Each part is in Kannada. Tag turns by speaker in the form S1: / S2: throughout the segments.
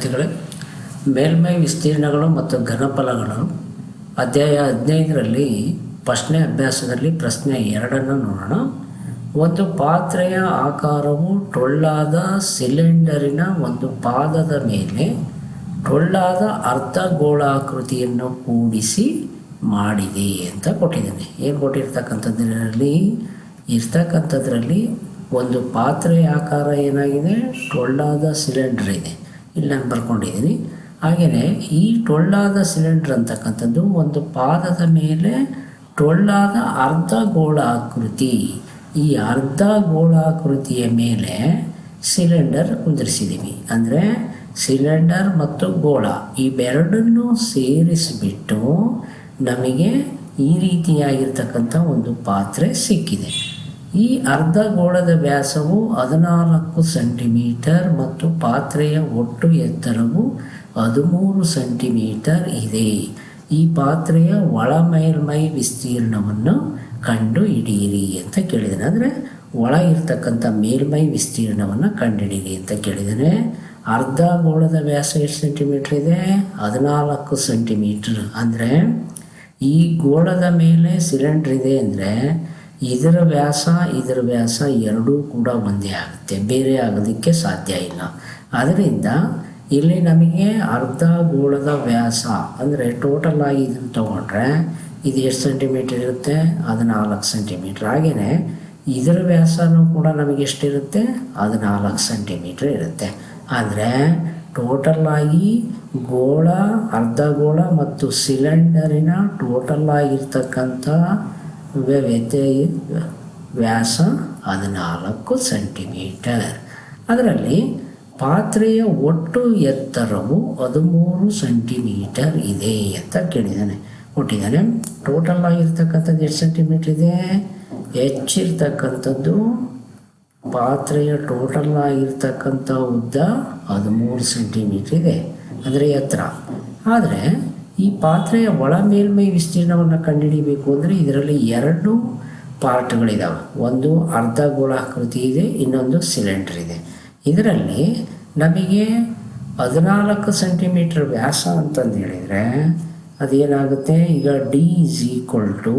S1: ವಿದ್ಯಾರ್ಥಿಗಳೇ ಮೇಲ್ಮೈ ವಿಸ್ತೀರ್ಣಗಳು ಮತ್ತು ಘನಫಲಗಳು. ಅಧ್ಯಾಯ ಹದಿನೈದರಲ್ಲಿ ಪ್ರಶ್ನೆ ಅಭ್ಯಾಸದಲ್ಲಿ ಪ್ರಶ್ನೆ ಎರಡನ್ನು ನೋಡೋಣ. ಒಂದು ಪಾತ್ರೆಯ ಆಕಾರವು ಟೊಳ್ಳಾದ ಸಿಲಿಂಡರಿನ ಒಂದು ಪಾದದ ಮೇಲೆ ಟೊಳ್ಳಾದ ಅರ್ಧಗೋಳಾಕೃತಿಯನ್ನು ಕೂಡಿಸಿ ಮಾಡಿದೆ ಅಂತ ಕೊಟ್ಟಿದ್ದಾನೆ. ಏನು ಕೊಟ್ಟಿರ್ತಕ್ಕಂಥದ್ರಲ್ಲಿ? ಇರ್ತಕ್ಕಂಥದ್ರಲ್ಲಿ ಒಂದು ಪಾತ್ರೆಯ ಆಕಾರ ಏನಾಗಿದೆ? ಟೊಳ್ಳಾದ ಸಿಲಿಂಡರ್ ಇದೆ ಇಲ್ಲಿ ನಾನು ಬರ್ಕೊಂಡಿದ್ದೀನಿ. ಹಾಗೆಯೇ ಈ ಟೊಳ್ಳಾದ ಸಿಲಿಂಡರ್ ಅಂತಕ್ಕಂಥದ್ದು ಒಂದು ಪಾದದ ಮೇಲೆ ಟೊಳ್ಳಾದ ಅರ್ಧ ಗೋಳಾಕೃತಿ ಈ ಅರ್ಧ ಗೋಳಾಕೃತಿಯ ಮೇಲೆ ಸಿಲಿಂಡರ್ ಕುಂದಿರಿಸಿದ್ದೀವಿ ಅಂದರೆ ಸಿಲಿಂಡರ್ ಮತ್ತು ಗೋಳ ಇವೆರಡನ್ನು ಸೇರಿಸಿಬಿಟ್ಟು ನಮಗೆ ಈ ರೀತಿಯಾಗಿರ್ತಕ್ಕಂಥ ಒಂದು ಪಾತ್ರೆ ಸಿಕ್ಕಿದೆ. ಈ ಅರ್ಧ ಗೋಳದ ವ್ಯಾಸವು ಹದಿನಾಲ್ಕು ಸೆಂಟಿಮೀಟರ್ ಮತ್ತು ಪಾತ್ರೆಯ ಒಟ್ಟು ಎತ್ತರವು ಹದಿಮೂರು ಸೆಂಟಿಮೀಟರ್ ಇದೆ. ಈ ಪಾತ್ರೆಯ ಒಳ ಮೇಲ್ಮೈ ವಿಸ್ತೀರ್ಣವನ್ನು ಕಂಡು ಹಿಡಿಯಿರಿ ಅಂತ ಕೇಳಿದ್ದಾನೆ ಅಂದರೆ ಒಳ ಇರ್ತಕ್ಕಂಥ ಮೇಲ್ಮೈ ವಿಸ್ತೀರ್ಣವನ್ನು ಕಂಡುಹಿಡಿಯಿರಿ ಅಂತ ಕೇಳಿದ್ದಾನೆ ಅರ್ಧ ಗೋಳದ ವ್ಯಾಸ ಎಷ್ಟು ಸೆಂಟಿಮೀಟ್ರ್ ಇದೆ? ಹದಿನಾಲ್ಕು ಸೆಂಟಿಮೀಟ್ರ್. ಅಂದರೆ ಈ ಗೋಳದ ಮೇಲೆ ಸಿಲಿಂಡ್ರ್ ಇದೆ ಅಂದರೆ ಇದರ ವ್ಯಾಸ ಇದರ ವ್ಯಾಸ ಎರಡೂ ಕೂಡ ಒಂದೇ ಆಗುತ್ತೆ. ಬೇರೆ ಆಗೋದಕ್ಕೆ ಸಾಧ್ಯ ಇಲ್ಲ. ಅದರಿಂದ ಇಲ್ಲಿ ನಮಗೆ ಅರ್ಧ ಗೋಳದ ವ್ಯಾಸ, ಅಂದರೆ ಟೋಟಲ್ ಆಗಿ ಇದನ್ನು ತೊಗೊಂಡ್ರೆ ಇದು ಎಷ್ಟು ಸೆಂಟಿಮೀಟರ್ ಇರುತ್ತೆ? ಅದು ನಾಲ್ಕು ಸೆಂಟಿಮೀಟ್ರ್ ಹಾಗೆಯೇ ಇದರ ವ್ಯಾಸನೂ ಕೂಡ ನಮಗೆ ಎಷ್ಟಿರುತ್ತೆ? ನಾಲ್ಕು ಸೆಂಟಿಮೀಟ್ರ್ ಇರುತ್ತೆ. ಆದರೆ ಟೋಟಲ್ ಆಗಿ ಗೋಳ, ಅರ್ಧ ಗೋಳ ಮತ್ತು ಸಿಲಿಂಡರಿನ ಟೋಟಲ್ ಆಗಿರ್ತಕ್ಕಂಥ ವ್ಯಾಸ ಹದಿನಾಲ್ಕು ಸೆಂಟಿಮೀಟರ್. ಅದರಲ್ಲಿ ಪಾತ್ರೆಯ ಒಟ್ಟು ಎತ್ತರವು ಹದಿಮೂರು ಸೆಂಟಿಮೀಟರ್ ಇದೆ ಅಂತ ಕೇಳಿದ್ದಾನೆ. ಕೊಟ್ಟಿದ್ದಾನೆ ಟೋಟಲ್ ಆಗಿರ್ತಕ್ಕಂಥದ್ದು ಎಷ್ಟು ಸೆಂಟಿಮೀಟರ್ ಇದೆ? ಹೆಚ್ಚಿರ್ತಕ್ಕಂಥದ್ದು ಪಾತ್ರೆಯ ಟೋಟಲ್ ಆಗಿರ್ತಕ್ಕಂಥ ಉದ್ದ ಹದಿಮೂರು ಸೆಂಟಿಮೀಟರ್ ಇದೆ. ಅಂದರೆ ಎತ್ತರ. ಆದರೆ ಈ ಪಾತ್ರೆಯ ಒಳ ಮೇಲ್ಮೈ ವಿಸ್ತೀರ್ಣವನ್ನು ಕಂಡುಹಿಡಿಯಬೇಕು ಅಂದರೆ ಇದರಲ್ಲಿ ಎರಡು ಪಾರ್ಟ್ಗಳಿದ್ದಾವೆ ಒಂದು ಅರ್ಧ ಗೋಳಾಕೃತಿ ಇದೆ, ಇನ್ನೊಂದು ಸಿಲಿಂಡರ್ ಇದೆ. ಇದರಲ್ಲಿ ನಮಗೆ ಹದಿನಾಲ್ಕು ಸೆಂಟಿಮೀಟರ್ ವ್ಯಾಸ ಅಂತಂದು ಹೇಳಿದರೆ ಅದೇನಾಗುತ್ತೆ? ಈಗ ಡಿ ಇಸ್ ಈಕ್ವಲ್ ಟು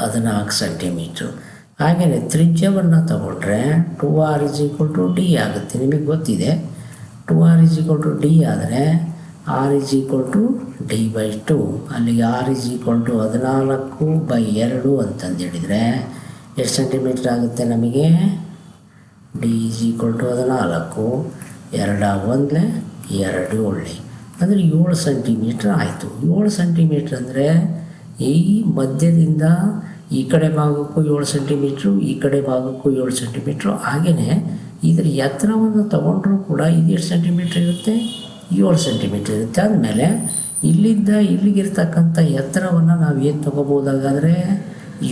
S1: ಹದಿನಾಲ್ಕು ಸೆಂಟಿಮೀಟ್ರು. ಹಾಗೆಯೇ ತ್ರಿಜ್ಯವನ್ನು ತಗೊಂಡ್ರೆ two R is equal to D ಆಗುತ್ತೆ. ನಿಮಗೆ ಗೊತ್ತಿದೆ? Two R is equal to D ಆದರೆ R is equal to D by two ಅಲ್ಲಿಗೆ ಆರ್ ಇಸ್ ಈಕ್ವಲ್ ಟು ಹದಿನಾಲ್ಕು ಬೈ ಎರಡು ಅಂತಂದು ಹೇಳಿದರೆ ಎಷ್ಟು ಸೆಂಟಿಮೀಟ್ರ್ ಆಗುತ್ತೆ ನಮಗೆ? ಡಿ ಇಸ್ ಈಕ್ವಲ್ ಟು ಹದಿನಾಲ್ಕು. ಎರಡ ಒಂದಲೇ ಎರಡು ಒಳ್ಳೆ. ಅಂದರೆ ಏಳು ಸೆಂಟಿಮೀಟ್ರ್ ಆಯಿತು. ಏಳು ಸೆಂಟಿಮೀಟ್ರ್ ಅಂದರೆ ಈ ಮಧ್ಯದಿಂದ ಈ ಕಡೆ ಭಾಗಕ್ಕೂ ಏಳು ಸೆಂಟಿಮೀಟ್ರು ಈ ಕಡೆ ಭಾಗಕ್ಕೂ ಏಳು ಸೆಂಟಿಮೀಟ್ರು ಹಾಗೆಯೇ ಇದರ ಎತ್ತರವನ್ನು ತಗೊಂಡ್ರೂ ಕೂಡ ಇದು ಎಷ್ಟು ಸೆಂಟಿಮೀಟ್ರ್ ಇರುತ್ತೆ? ಏಳು ಸೆಂಟಿಮೀಟ್ರ್ ಇರುತ್ತೆ ಆದಮೇಲೆ ಇಲ್ಲಿಂದ ಇಲ್ಲಿಗಿರ್ತಕ್ಕಂಥ ಎತ್ತರವನ್ನು ನಾವು ಏನು ತೊಗೋಬೋದಾಗಾದರೆ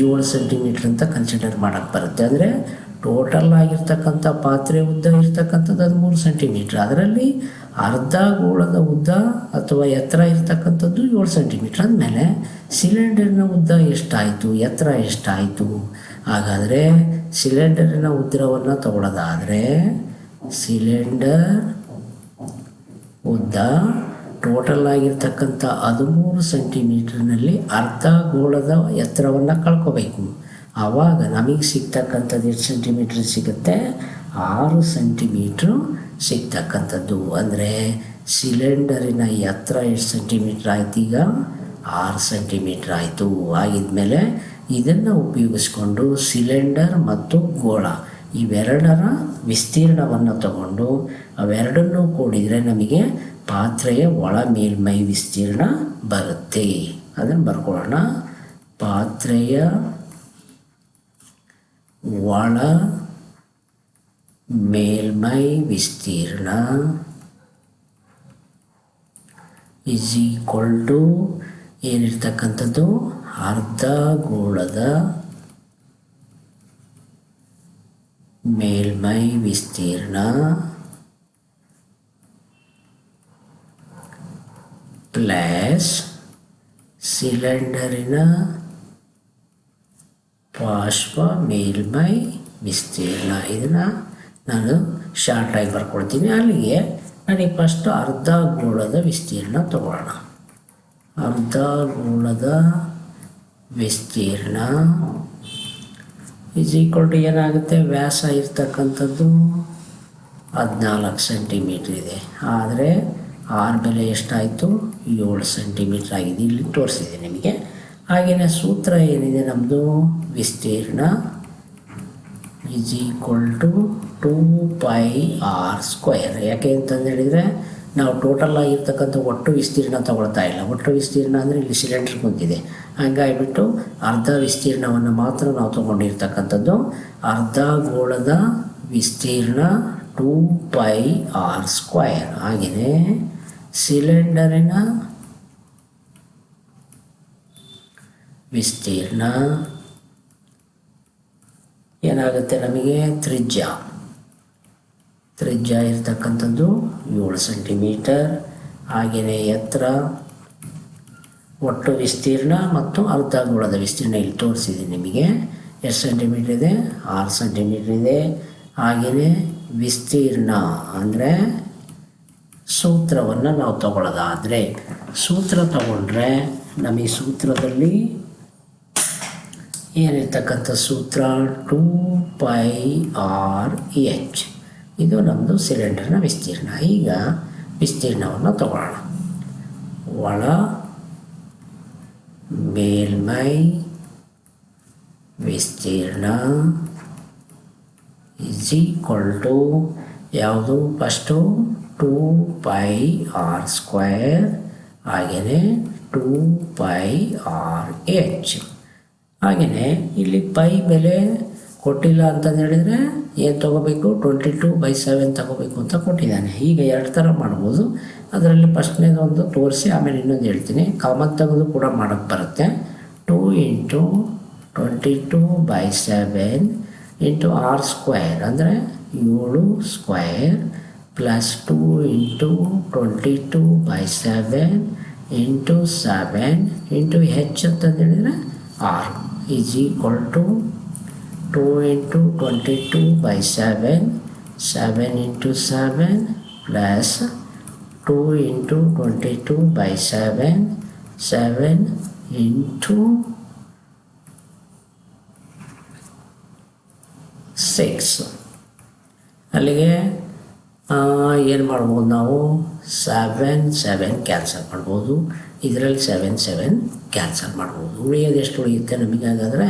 S1: ಏಳು ಸೆಂಟಿಮೀಟ್ರ್ ಅಂತ ಕನ್ಸಿಡರ್ ಮಾಡೋಕ್ಕೆ ಬರುತ್ತೆ. ಅಂದರೆ ಟೋಟಲ್ ಆಗಿರ್ತಕ್ಕಂಥ ಪಾತ್ರೆ ಉದ್ದ ಇರ್ತಕ್ಕಂಥದ್ದು ಹದಿಮೂರು ಸೆಂಟಿಮೀಟ್ರ್ ಅದರಲ್ಲಿ ಅರ್ಧ ಗೋಳದ ಉದ್ದ ಅಥವಾ ಎತ್ತರ ಇರ್ತಕ್ಕಂಥದ್ದು ಏಳು ಸೆಂಟಿಮೀಟ್ರ್ ಅಂದಮೇಲೆ ಸಿಲಿಂಡರ್ನ ಉದ್ದ ಎಷ್ಟಾಯಿತು? ಎತ್ತರ ಎಷ್ಟಾಯಿತು? ಹಾಗಾದರೆ ಸಿಲಿಂಡರಿನ ಉದ್ದವನ್ನು ತಗೊಳ್ಳೋದಾದರೆ ಸಿಲಿಂಡರ್ ಉದ್ದ ಟೋಟಲ್ ಆಗಿರ್ತಕ್ಕಂಥ ಹದಿಮೂರು ಸೆಂಟಿಮೀಟ್ರ್ನಲ್ಲಿ ಅರ್ಧ ಗೋಳದ ಎತ್ತರವನ್ನು ಕಳ್ಕೋಬೇಕು. ಆವಾಗ ನಮಗೆ ಸಿಗ್ತಕ್ಕಂಥದ್ದು ಎಷ್ಟು ಸೆಂಟಿಮೀಟ್ರ್ ಸಿಗುತ್ತೆ? ಆರು ಸೆಂಟಿಮೀಟ್ರು ಸಿಗ್ತಕ್ಕಂಥದ್ದು. ಅಂದರೆ ಸಿಲಿಂಡರಿನ ಎತ್ತರ ಎಷ್ಟು ಸೆಂಟಿಮೀಟ್ರ್ ಆಯ್ತು ಈಗ? ಆರು ಸೆಂಟಿಮೀಟ್ರ್ ಆಯಿತು. ಆಗಿದ್ಮೇಲೆ ಇದನ್ನು ಉಪಯೋಗಿಸ್ಕೊಂಡು ಸಿಲಿಂಡರ್ ಮತ್ತು ಗೋಳ. ಇವೆರಡರ ವಿಸ್ತೀರ್ಣವನ್ನು ತಗೊಂಡು ಅವೆರಡನ್ನೂ ಕೂಡಿದರೆ ನಮಗೆ ಪಾತ್ರೆಯ ಒಳ ಮೇಲ್ಮೈ ವಿಸ್ತೀರ್ಣ ಬರುತ್ತೆ. ಅದನ್ನು ಬರ್ಕೊಳ್ಳೋಣ. ಪಾತ್ರೆಯ ಒಳ ಮೇಲ್ಮೈ ವಿಸ್ತೀರ್ಣ ಈಕ್ವಲ್ ಟು ಏನಿರ್ತಕ್ಕಂಥದ್ದು? ಅರ್ಧ ಗೋಳದ ಮೇಲ್ಮೈ ವಿಸ್ತೀರ್ಣ ಪ್ಲಸ್ ಸಿಲಿಂಡರಿನ ಪಾರ್ಶ್ವ ಮೇಲ್ಮೈ ವಿಸ್ತೀರ್ಣ. ಇದನ್ನು ನಾನು ಶಾರ್ಟಾಗಿ ಬರ್ಕೊಳ್ತೀನಿ ಅಲ್ಲಿಗೆ ನನಗೆ ಫಸ್ಟ್ ಅರ್ಧ ಗೋಳದ ವಿಸ್ತೀರ್ಣ ತಗೊಳ್ಳೋಣ. ಅರ್ಧ ಗೋಳದ ವಿಸ್ತೀರ್ಣ ಈಸ್ ಈಕ್ವಲ್ ಟು ಏನಾಗುತ್ತೆ? ವ್ಯಾಸ ಇರ್ತಕ್ಕಂಥದ್ದು ಹದಿನಾಲ್ಕು ಸೆಂಟಿಮೀಟ್ರ್ ಇದೆ. ಆದರೆ ಆರ್ ಬೆಲೆ ಎಷ್ಟಾಯಿತು? ಏಳು ಸೆಂಟಿಮೀಟ್ರ್ ಆಗಿದೆ. ಇಲ್ಲಿ ತೋರಿಸಿದೆ ನಿಮಗೆ. ಹಾಗೆಯೇ ಸೂತ್ರ ಏನಿದೆ? ನಮ್ಮದು ವಿಸ್ತೀರ್ಣ is equal to two pi R square ಯಾಕೆ ಅಂತಂದು ಹೇಳಿದರೆ ನಾವು ಟೋಟಲ್ ಆಗಿರ್ತಕ್ಕಂಥ ಒಟ್ಟು ವಿಸ್ತೀರ್ಣ ತಗೊಳ್ತಾ ಇಲ್ಲ. ಒಟ್ಟು ವಿಸ್ತೀರ್ಣ ಅಂದರೆ ಇಲ್ಲಿ ಸಿಲಿಂಡರ್ ಕುಂತಿದೆ. ಹಂಗಾಗಿಬಿಟ್ಟು ಅರ್ಧ ವಿಸ್ತೀರ್ಣವನ್ನು ಮಾತ್ರ ನಾವು ತಗೊಂಡಿರ್ತಕ್ಕಂಥದ್ದು. ಅರ್ಧ ಗೋಳದ ವಿಸ್ತೀರ್ಣ ಟೂ ಪೈ ಆರ್ ಸ್ಕ್ವಯರ್ ಆಗಿದೆ ಸಿಲಿಂಡರಿನ ವಿಸ್ತೀರ್ಣ ಏನಾಗುತ್ತೆ ನಮಗೆ ತ್ರಿಜ್ಯ. ತ್ರಿಜ್ಯ ಇರ್ತಕ್ಕಂಥದ್ದು ಏಳು ಸೆಂಟಿಮೀಟರ್ ಹಾಗೆಯೇ ಎತ್ತರ, ಒಟ್ಟು ವಿಸ್ತೀರ್ಣ ಮತ್ತು ಅರ್ಧ ಗೋಳದ ವಿಸ್ತೀರ್ಣ ಇಲ್ಲಿ ತೋರಿಸಿದೆ ನಿಮಗೆ. ಎಷ್ಟು ಸೆಂಟಿಮೀಟರ್ ಇದೆ? ಆರು ಸೆಂಟಿಮೀಟ್ರ್ ಇದೆ. ಹಾಗೆಯೇ ವಿಸ್ತೀರ್ಣ ಅಂದರೆ ಸೂತ್ರವನ್ನು ನಾವು ತಗೊಳ್ಳೋದಾದರೆ, ಸೂತ್ರ ತಗೊಂಡ್ರೆ ನಮಗೆ ಸೂತ್ರದಲ್ಲಿ ಏನಿರ್ತಕ್ಕಂಥ ಸೂತ್ರ? Two pi R H. ಇದು ನಮ್ಮದು ಸಿಲಿಂಡರ್ನ ವಿಸ್ತೀರ್ಣ. ಈಗ ವಿಸ್ತೀರ್ಣವನ್ನು ತಗೊಳ್ಳೋಣ. ಒಳ, ಮೇಲ್ಮೈ, ವಿಸ್ತೀರ್ಣ ಇಸ್ ಈಕ್ವಲ್ ಟು ಯಾವುದು? First two pi R square ಹಾಗೆಯೇ ಟೂ ಪೈ ಆರ್ ಎಚ್ ಹಾಗೆಯೇ ಇಲ್ಲಿ ಪೈ ಬೆಲೆ ಕೊಟ್ಟಿಲ್ಲ ಅಂತಂದು ಹೇಳಿದರೆ ಏನು ತೊಗೋಬೇಕು? ಟ್ವೆಂಟಿ ಟು ಬೈ ಸೆವೆನ್ ತಗೋಬೇಕು ಅಂತ ಕೊಟ್ಟಿದ್ದಾನೆ. ಈಗ ಎರಡು ಥರ ಮಾಡ್ಬೋದು. ಅದರಲ್ಲಿ ಫಸ್ಟ್ನೇದೊಂದು ತೋರಿಸಿ, ಆಮೇಲೆ ಇನ್ನೊಂದು ಹೇಳ್ತೀನಿ. ಕಾಮನ್ ತೆಗೆದು ಕೂಡ ಮಾಡೋಕ್ಕೆ ಬರುತ್ತೆ. Two into twenty two by seven into R square ಅಂದರೆ ಏಳು square plus two into twenty two by seven into seven into H ಅಂತಂದು ಹೇಳಿದರೆ ಆರು is equal to two into twenty two by seven seven into seven plus two into twenty two by seven seven into six ಅಲ್ಲಿಗೆ ಏನು ಮಾಡ್ಬೋದು ನಾವು ಸೆವೆನ್ ಸೆವೆನ್ ಕ್ಯಾನ್ಸಲ್ ಮಾಡ್ಬೋದು. ಇದರಲ್ಲಿ ಸೆವೆನ್ ಸೆವೆನ್ ಕ್ಯಾನ್ಸಲ್ ಮಾಡ್ಬೋದು. ಉಳಿಯೋದು ಎಷ್ಟು ಉಳಿಯುತ್ತೆ ನಮಗೆ ಹಾಗಾದರೆ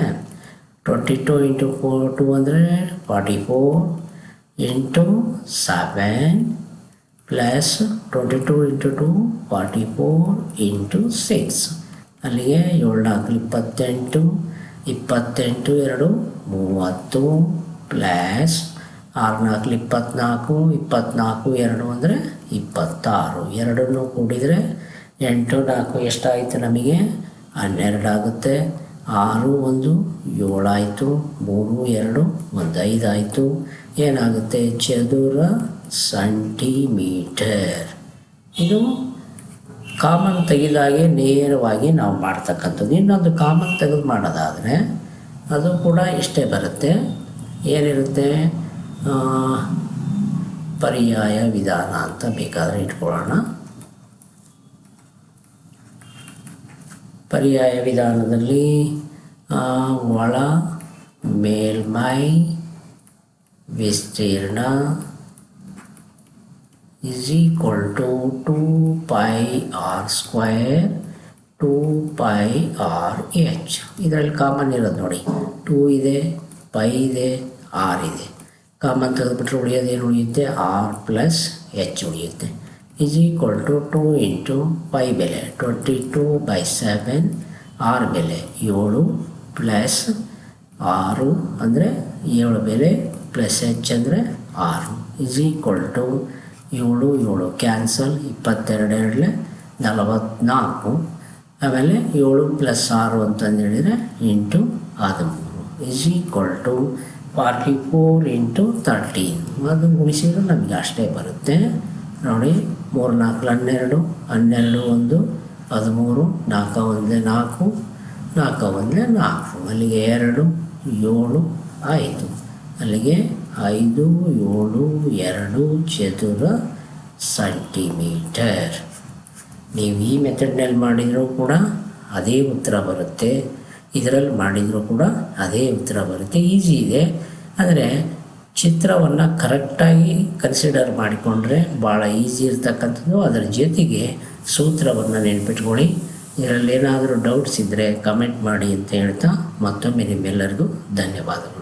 S1: twenty two into four two ಅಂದರೆ forty four into seven plus twenty two into two forty four into six ಅಲ್ಲಿಗೆ ಏಳು ನಾಲ್ಕು ಇಪ್ಪತ್ತೆಂಟು ಇಪ್ಪತ್ತೆಂಟು, ಎರಡು, ಮೂವತ್ತು ಪ್ಲಸ್ ಆರು ನಾಲ್ಕು ಇಪ್ಪತ್ತ್ನಾಲ್ಕು ಇಪ್ಪತ್ತ್ನಾಲ್ಕು ಎರಡು ಅಂದರೆ ಇಪ್ಪತ್ತಾರು. ಎರಡನ್ನು ಕೂಡಿದರೆ ಎಂಟು ನಾಲ್ಕು ಎಷ್ಟಾಯಿತು ನಮಗೆ? ಹನ್ನೆರಡು ಆಗುತ್ತೆ ಆರು ಒಂದು, ಏಳಾಯಿತು, ಮೂರು ಎರಡು ಒಂದು ಐದಾಯಿತು ಏನಾಗುತ್ತೆ? ಚದುರ ಸೆಂಟಿಮೀಟರ್. ಇದು ಕಾಮನ್ ತೆಗೆದಾಗೆ ನೇರವಾಗಿ ನಾವು ಮಾಡ್ತಕ್ಕಂಥದ್ದು. ಇನ್ನೊಂದು ಕಾಮನ್ ತೆಗೆದು ಮಾಡೋದಾದರೆ, ಅದು ಕೂಡ ಇಷ್ಟೇ ಬರುತ್ತೆ. ಏನಿರುತ್ತೆ? ಪರ್ಯಾಯ ವಿಧಾನ ಅಂತ ಬೇಕಾದರೆ ಇಟ್ಕೊಳ್ಳೋಣ. ಪರ್ಯಾಯ ವಿಧಾನದಲ್ಲಿ ಒಳ, ಮೇಲ್ಮೈ, ವಿಸ್ತೀರ್ಣ, is equal to 2 pi r square 2 pi r h. ಇದರಲ್ಲಿ ಕಾಮನ್ ಇರೋದು ನೋಡಿ. ಟೂ ಇದೆ ಪೈ ಇದೆ ಆರ್ ಇದೆ. ಕಾಮನ್ ತೆಗೆದುಬಿಟ್ರೆ ಉಳಿಯೋದೇನು ಉಳಿಯುತ್ತೆ? ಆರ್ ಪ್ಲಸ್ ಎಚ್ ಉಳಿಯುತ್ತೆ. Equal to two into pi ಬೆಲೆ twenty two by seven R ಬೆಲೆ ಏಳು ಪ್ಲಸ್ ಆರು ಅಂದರೆ ಏಳು ಬೆಲೆ ಪ್ಲಸ್ ಎಚ್ ಅಂದರೆ ಆರು. ಇಸ್ ಏಳು ಏಳು ಕ್ಯಾನ್ಸಲ್ ಇಪ್ಪತ್ತೆರಡು ಎರಡಲೆ ನಲವತ್ತ್ನಾಲ್ಕು ಆಮೇಲೆ ಏಳು ಪ್ಲಸ್ ಆರು ಅಂತಂದು ಹೇಳಿದರೆ ಇಂಟು ಹದಿಮೂರು. Is equal to forty four into thirteen ಅದು ಮುಗಿಸಿದ್ರೆ ನಮಗೆ ಅಷ್ಟೇ ಬರುತ್ತೆ. ನೋಡಿ. ಮೂರು ನಾಲ್ಕು ಹನ್ನೆರಡು ಹನ್ನೆರಡು ಒಂದು, ಹದಿಮೂರು, ನಾಲ್ಕು ಒಂದೇ, ನಾಲ್ಕು ನಾಲ್ಕು ಒಂದೇ, ನಾಲ್ಕು. ಅಲ್ಲಿಗೆ ಎರಡು, ಏಳು, ಐದು. ಅಲ್ಲಿಗೆ ಐದು, ಏಳು, ಎರಡು ಚದುರ ಸೆಂಟಿಮೀಟರ್. ನೀವು ಈ ಮೆಥಡ್ನಲ್ಲಿ ಮಾಡಿದರೂ ಕೂಡ ಅದೇ ಉತ್ತರ ಬರುತ್ತೆ. ಇದರಲ್ಲಿ ಮಾಡಿದರೂ ಕೂಡ ಅದೇ ಉತ್ತರ ಬರುತ್ತೆ. ಈಸಿ ಇದೆ. ಆದರೆ ಚಿತ್ರವನ್ನು ಕರೆಕ್ಟಾಗಿ ಕನ್ಸಿಡರ್ ಮಾಡಿಕೊಂಡ್ರೆ ಭಾಳ ಈಸಿ ಇರ್ತಕ್ಕಂಥದ್ದು. ಅದರ ಜೊತೆಗೆ ಸೂತ್ರವನ್ನು ನೆನ್ಪಿಟ್ಕೊಳ್ಳಿ. ಇದರಲ್ಲಿ ಏನಾದರೂ ಡೌಟ್ಸ್ ಇದ್ದರೆ ಕಮೆಂಟ್ ಮಾಡಿ ಅಂತ ಹೇಳ್ತಾ ಮತ್ತೊಮ್ಮೆ ನಿಮ್ಮೆಲ್ಲರಿಗೂ ಧನ್ಯವಾದಗಳು.